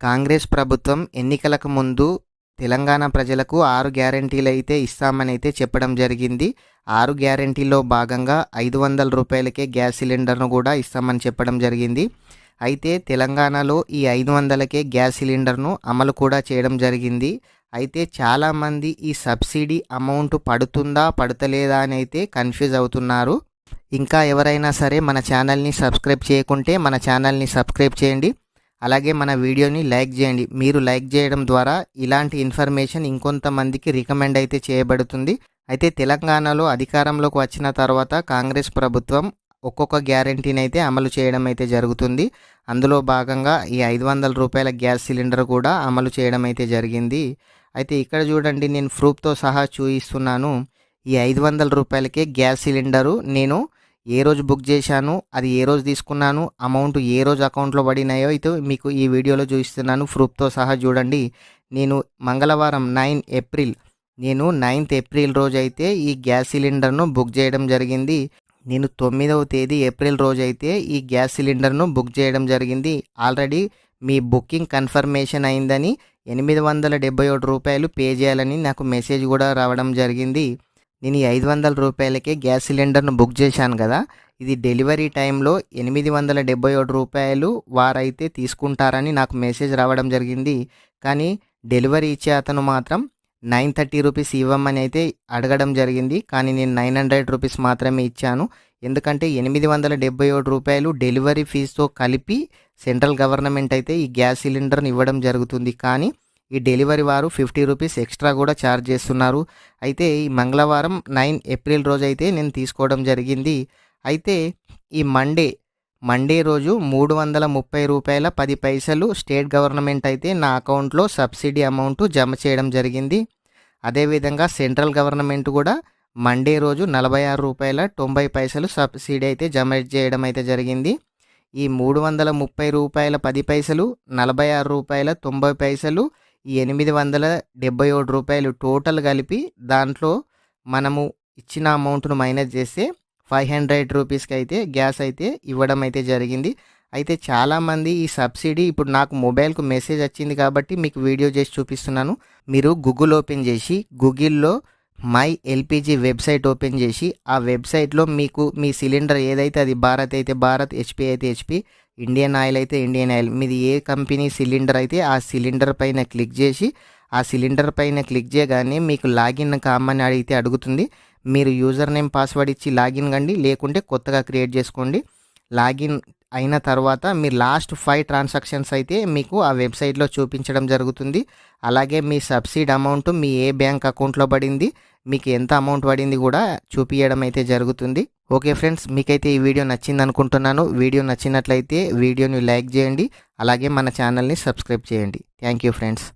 కాంగ్రెస్ ప్రభుత్వం ఎన్నికలకు ముందు తెలంగాణ ప్రజలకు ఆరు గ్యారంటీలు అయితే ఇస్తామని అయితే చెప్పడం జరిగింది. ఆరు గ్యారంటీలో భాగంగా ఐదు వందల రూపాయలకే గ్యాస్ సిలిండర్ను కూడా ఇస్తామని చెప్పడం జరిగింది. అయితే తెలంగాణలో ఈ ఐదు వందలకే గ్యాస్ సిలిండర్ను అమలు కూడా చేయడం జరిగింది. అయితే చాలామంది ఈ సబ్సిడీ అమౌంట్ పడుతుందా పడతలేదా అని అయితే కన్ఫ్యూజ్ అవుతున్నారు. ఇంకా ఎవరైనా సరే మన ఛానల్ని సబ్స్క్రైబ్ చేయకుంటే మన ఛానల్ని సబ్స్క్రైబ్ చేయండి. అలాగే మన వీడియోని లైక్ చేయండి. మీరు లైక్ చేయడం ద్వారా ఇలాంటి ఇన్ఫర్మేషన్ ఇంకొంతమందికి రికమెండ్ అయితే చేయబడుతుంది. అయితే తెలంగాణలో అధికారంలోకి వచ్చిన తర్వాత కాంగ్రెస్ ప్రభుత్వం ఒక్కొక్క గ్యారంటీని అయితే అమలు చేయడం అయితే జరుగుతుంది. అందులో భాగంగా ఈ ఐదు వందల రూపాయల గ్యాస్ సిలిండర్ కూడా అమలు చేయడం అయితే జరిగింది. అయితే ఇక్కడ చూడండి నేను ప్రూఫ్తో సహా చూపిస్తున్నాను ఈ ఐదు వందల రూపాయలకే గ్యాస్ సిలిండరు నేను ఏ రోజు బుక్ చేశాను అది ఏ రోజు తీసుకున్నాను అమౌంట్ ఏ రోజు అకౌంట్లో పడినాయో అయితే మీకు ఈ వీడియోలో చూపిస్తున్నాను. ప్రూఫ్తో సహా చూడండి. నేను మంగళవారం నైన్ ఏప్రిల్ నేను నైన్త్ ఏప్రిల్ రోజు అయితే ఈ గ్యాస్ సిలిండర్ను బుక్ చేయడం జరిగింది. నేను తొమ్మిదవ తేదీ ఏప్రిల్ రోజు అయితే ఈ గ్యాస్ సిలిండర్ను బుక్ చేయడం జరిగింది. ఆల్రెడీ మీ బుకింగ్ కన్ఫర్మేషన్ అయిందని ఎనిమిది వందల డెబ్బై ఒకటి రూపాయలు పే చేయాలని నాకు మెసేజ్ కూడా రావడం జరిగింది. నేను ఈ ఐదు వందల రూపాయలకే గ్యాస్ సిలిండర్ను బుక్ చేశాను కదా ఇది డెలివరీ టైంలో ఎనిమిది వందల డెబ్బై ఒకటి రూపాయలు వారైతే తీసుకుంటారని నాకు మెసేజ్ రావడం జరిగింది. కానీ డెలివరీ ఇచ్చే అతను మాత్రం నైన్ థర్టీ రూపీస్ ఇవ్వమని అయితే అడగడం జరిగింది. కానీ నేను నైన్ హండ్రెడ్ రూపీస్ మాత్రమే ఇచ్చాను. ఎందుకంటే ఎనిమిది వందల డెబ్బై ఒకటి రూపాయలు డెలివరీ ఫీజుతో కలిపి సెంట్రల్ గవర్నమెంట్ అయితే ఈ గ్యాస్ సిలిండర్ని ఇవ్వడం జరుగుతుంది. కానీ ఈ డెలివరీ వారు ఫిఫ్టీ రూపీస్ ఎక్స్ట్రా కూడా ఛార్జ్ చేస్తున్నారు. అయితే ఈ మంగళవారం నైన్ ఏప్రిల్ రోజు అయితే నేను తీసుకోవడం జరిగింది. అయితే ఈ మండే మండే రోజు మూడు వందల ముప్పై రూపాయల పది పైసలు స్టేట్ గవర్నమెంట్ అయితే నా అకౌంట్లో సబ్సిడీ అమౌంట్ జమ చేయడం జరిగింది. అదేవిధంగా సెంట్రల్ గవర్నమెంట్ కూడా మండే రోజు నలభై ఆరు రూపాయల తొంభై పైసలు సబ్సిడీ అయితే జమ చేయడం అయితే జరిగింది. ఈ మూడు వందల ముప్పై రూపాయల పది పైసలు నలభై ఆరు రూపాయల తొంభై పైసలు ఈ ఎనిమిది వందల డెబ్బై ఒకటి రూపాయలు టోటల్ కలిపి దాంట్లో మనము ఇచ్చిన అమౌంట్ను మైనస్ చేస్తే ఫైవ్ హండ్రెడ్ రూపీస్కి అయితే గ్యాస్ అయితే ఇవ్వడం అయితే జరిగింది. అయితే చాలామంది ఈ సబ్సిడీ ఇప్పుడు నాకు మొబైల్కు మెసేజ్ వచ్చింది కాబట్టి మీకు వీడియో చేసి చూపిస్తున్నాను. మీరు గూగుల్ ఓపెన్ చేసి గూగుల్లో మై ఎల్పిజి వెబ్సైట్ ఓపెన్ చేసి ఆ వెబ్సైట్లో మీకు మీ సిలిండర్ ఏదైతే అది భారత్ అయితే భారత్ హెచ్పి అయితే హెచ్పి ఇండియన్ ఆయిల్ అయితే ఇండియన్ ఆయిల్. మీది ఏ కంపెనీ సిలిండర్ అయితే ఆ సిలిండర్ పైన క్లిక్ చేసి ఆ సిలిండర్ పైన క్లిక్ చేయగానే మీకు లాగిన్ కామని అడిగితే అడుగుతుంది. మీరు యూజర్ నేమ్ పాస్వర్డ్ ఇచ్చి లాగిన్ కండి లేకుంటే కొత్తగా క్రియేట్ చేసుకోండి. లాగిన్ అయిన తర్వాత మీ లాస్ట్ ఫైవ్ ట్రాన్సాక్షన్స్ అయితే మీకు ఆ వెబ్సైట్లో చూపించడం జరుగుతుంది. అలాగే మీ సబ్సిడీ అమౌంట్ మీ ఏ బ్యాంక్ అకౌంట్లో పడింది మీకు ఎంత అమౌంట్ పడింది కూడా చూపించడం అయితే జరుగుతుంది. ఓకే ఫ్రెండ్స్ మీకైతే ఈ వీడియో నచ్చింది అనుకుంటున్నాను. వీడియో నచ్చినట్లయితే వీడియోని లైక్ చేయండి. అలాగే మన ఛానల్ని సబ్స్క్రైబ్ చేయండి. Thank you friends